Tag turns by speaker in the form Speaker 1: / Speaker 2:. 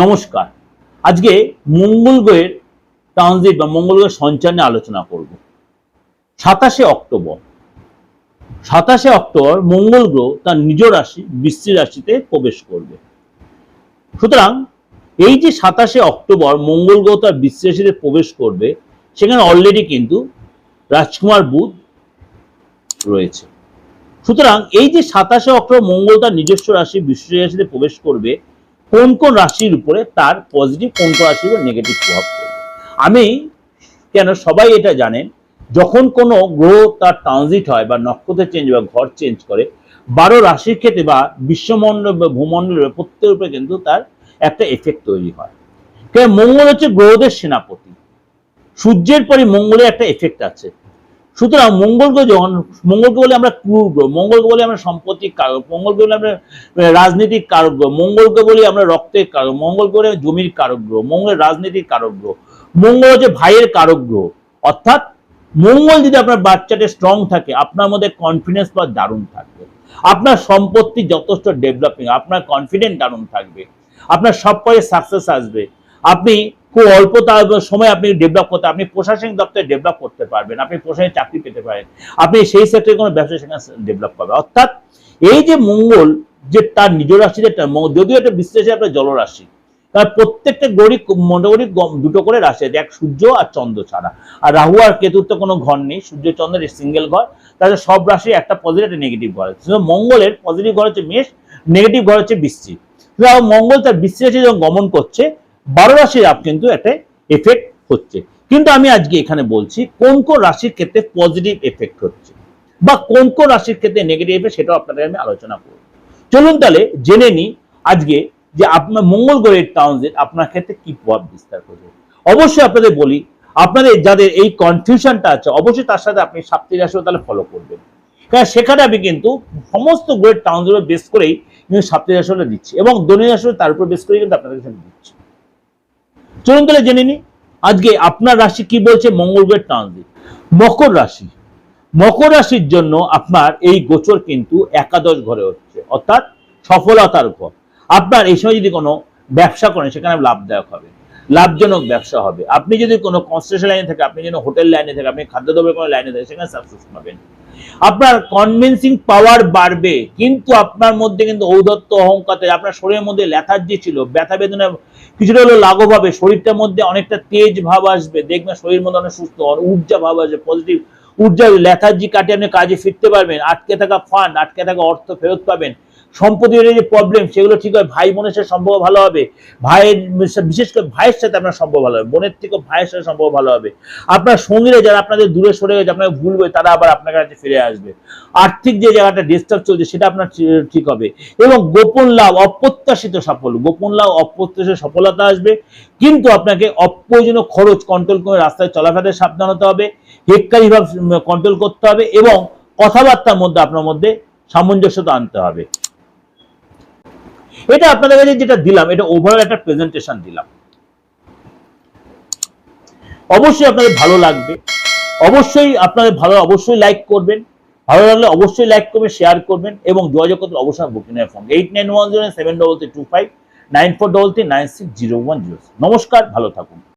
Speaker 1: নমস্কার। আজকে মঙ্গল গ্রহের ট্রানজিট বা মঙ্গল গ্রহের সঞ্চার নিয়ে আলোচনা করব। সাতাশে অক্টোবর। সাতাশে অক্টোবর মঙ্গল গ্রহ তার নিজ রাশি, বৃশ্চিক রাশিতে প্রবেশ করবে। সুতরাং এই যে সাতাশে অক্টোবর মঙ্গল গ্রহ তার বৃশ্চিক রাশিতে প্রবেশ করবে, সেখানে অলরেডি কিন্তু রাজকুমার বুধ রয়েছে। সুতরাং এই যে সাতাশে অক্টোবর মঙ্গল তার নিজস্ব রাশি, বৃশ্চিক রাশিতে প্রবেশ করবে কোন কোন রাশির উপরে তার পজিটিভ কোন কোন রাশির উপর নেগেটিভ প্রভাব পড়বে আমি কেন সবাই এটা জানেন, যখন কোনো গ্রহ তার ট্রানজিট হয় বা নক্ষত্র চেঞ্জ বা ঘর চেঞ্জ করে, বারো রাশির ক্ষেত্রে বা বিশ্বমণ্ডল বা ভূমণ্ডলের প্রত্যেকের উপরে কিন্তু তার একটা এফেক্ট তৈরি হয়। কারণ মঙ্গল হচ্ছে গ্রহদের সেনাপতি। সূর্যের পরে মঙ্গলের একটা এফেক্ট আছে। সুতরাং মঙ্গল গ্রহ যখন মঙ্গলকে বলে আমরা ক্রুর গ্রহ মঙ্গলকে বলে আমরা সম্পত্তির কারক মঙ্গলকে বলে আমরা রাজনীতির কারক গ্রহ মঙ্গলকে বলি আমরা রক্তের কারক, মঙ্গল করে জমির কারক গ্রহ, মঙ্গল রাজনীতির কারক গ্রহ, মঙ্গল হচ্ছে ভাইয়ের কারক গ্রহ। অর্থাৎ মঙ্গল যদি আপনার বাচ্চাটা স্ট্রং থাকে, আপনার মধ্যে কনফিডেন্স বা দারুণ থাকবে। আপনার সম্পত্তি যথেষ্ট ডেভেলপিং আপনার কনফিডেন্ট দারুণ থাকবে। আপনার সব কাজে সাকসেস আসবে। আপনি খুব অল্প সময় আপনি ডেভেলপ করতে আপনি প্রশাসনিক দপ্তরে ডেভেলপ করতে পারবেন, আপনি প্রশাসনিক চাকরি পেতে পারেন। আপনি সেই সেক্টরে কোনো ব্যবসা সেখানে ডেভেলপ করবে অর্থাৎ এই যে মঙ্গল, যে তার নিজ রাশিতে একটা যদিও এটা বিশ্লেষে আপনার জলরাশি তার প্রত্যেকটা গড়ি মোটামুটি দুটো করে রাশি আছে, এক সূর্য আর চন্দ্র ছাড়া। আর রাহু আর কেতুর তো কোনো ঘর নেই, সূর্য চন্দ্রের সিঙ্গেল ঘর তাদের সব রাশি একটা পজিটিভ একটা নেগেটিভ ঘর আছে। মঙ্গলের পজিটিভ ঘর হচ্ছে মেষ নেগেটিভ ঘর হচ্ছে সুতরাং মঙ্গল তার রাশি যখন গমন করছে বারো রাশির আপ কিন্তু একটা এফেক্ট হচ্ছে। কিন্তু আমি আজকে এখানে বলছি, কোন কোন রাশির ক্ষেত্রে পজিটিভ এফেক্ট হচ্ছে বা কোন কোন রাশির ক্ষেত্রে নেগেটিভ এফেক্ট সেটাও আপনাদের আমি আলোচনা করব। চলুন তাহলে জেনে নিই আজকে যে আপনার মঙ্গল গ্রহের ট্রানজিট আপনার ক্ষেত্রে কি প্রভাব বিস্তার করবে। অবশ্যই আপনাদের বলি, আপনাদের যাদের এই কনফিউশনটা আছে, অবশ্যই তার সাথে আপনি সাপ্তি রাশিও তাহলে ফলো করবেন। কারণ সেখানে আমি কিন্তু সমস্ত গ্রহের ট্রানজিট বেস করেই কিন্তু সাপ্তি রাশিটা দিচ্ছি এবং দৈনিক রাশি তার উপর বেস করে কিন্তু আপনাদের দিচ্ছি। চলুন তাহলে জেনে নিই, আজকে আপনার রাশি কি বলছে? মঙ্গল গ্রহের ট্রানজিট মকর রাশি। মকর রাশির জন্য আপনার এই গোচর কিন্তু একাদশ ঘরে হচ্ছে, অর্থাৎ সফলতার ঘর। আপনার এই সময় যদি কোনো ব্যবসা করেন, সেখানে লাভদায়ক হবে। লাভজনক ব্যবসা হবে। আপনি যদি কোনো কনস্ট্রাকশন লাইনে থাকে, আপনি যেন হোটেল লাইনে থাকে, আপনি খাদ্যদ্রব্যের কোনো লাইনে থাকে, সেখানে সাকসেস পাবেন। আপনার কনভিন্সিং পাওয়ার বাড়বে, কিন্তু আপনার মধ্যে কিন্তু ঔদত্ত, অহংকার। আপনার শরীরের মধ্যে ল্যাথার্জি ছিল, ব্যথা বেদনা কিছুটা হলেও লাঘব হবে, শরীরটার মধ্যে অনেকটা তেজ ভাব আসবে। দেখবেন শরীর মধ্যে অনেক সুস্থ ঊর্জা ভাব আসবে পজিটিভ ঊর্জা ল্যাথার্জি কাটিয়ে আপনি কাজে ফিরতে পারবেন, আটকে থাকা ফান্ড আটকে থাকা অর্থ ফেরত পাবেন। সম্পত্তির যে প্রবলেম সেগুলো ঠিক হয়, ভাই বোনের সাথে সম্পর্ক ভালো হবে, ভাইয়ের, বিশেষ করে ভাইয়ের সাথে আপনার সম্পর্ক ভালো হবে, বোনের থেকে ভাইয়ের সাথে সম্পর্ক ভালো হবে। আপনার সঙ্গীরা যারা আপনাদের দূরে সরে গেছে, আপনাকে ভুলবে তারা আবার আপনার কাছে ফিরে আসবে। আর্থিক যে জায়গাটা ডিস্টার্ব চলছে, সেটা আপনার ঠিক হবে। এবং গোপন লাভ, অপ্রত্যাশিত সাফল্য, গোপন লাভ, অপ্রত্যাশিত সফলতা আসবে। কিন্তু আপনাকে অপ্রয়োজনীয় খরচ কন্ট্রোল করে রাস্তায় চলাফেরাতে সাবধান হতে হবে হেক্কারি ভাব কন্ট্রোল করতে হবে এবং কথাবার্তার মধ্যে আপনার মধ্যে সামঞ্জস্যতা আনতে হবে। এটা আপনাদের কাছে যেটা দিলাম, এটা ওভারঅল একটা প্রেজেন্টেশন দিলাম। অবশ্যই আপনাদের ভালো লাগবে। অবশ্যই আপনাদের ভালো, অবশ্যই লাইক করবেন। ভালো লাগলে অবশ্যই লাইক করবেন শেয়ার করবেন এবং যোগাযোগ করতে অবশ্যই booking phone eight nine one zero seven double three two five nine four double three nine six zero one zero নমস্কার, ভালো থাকুন।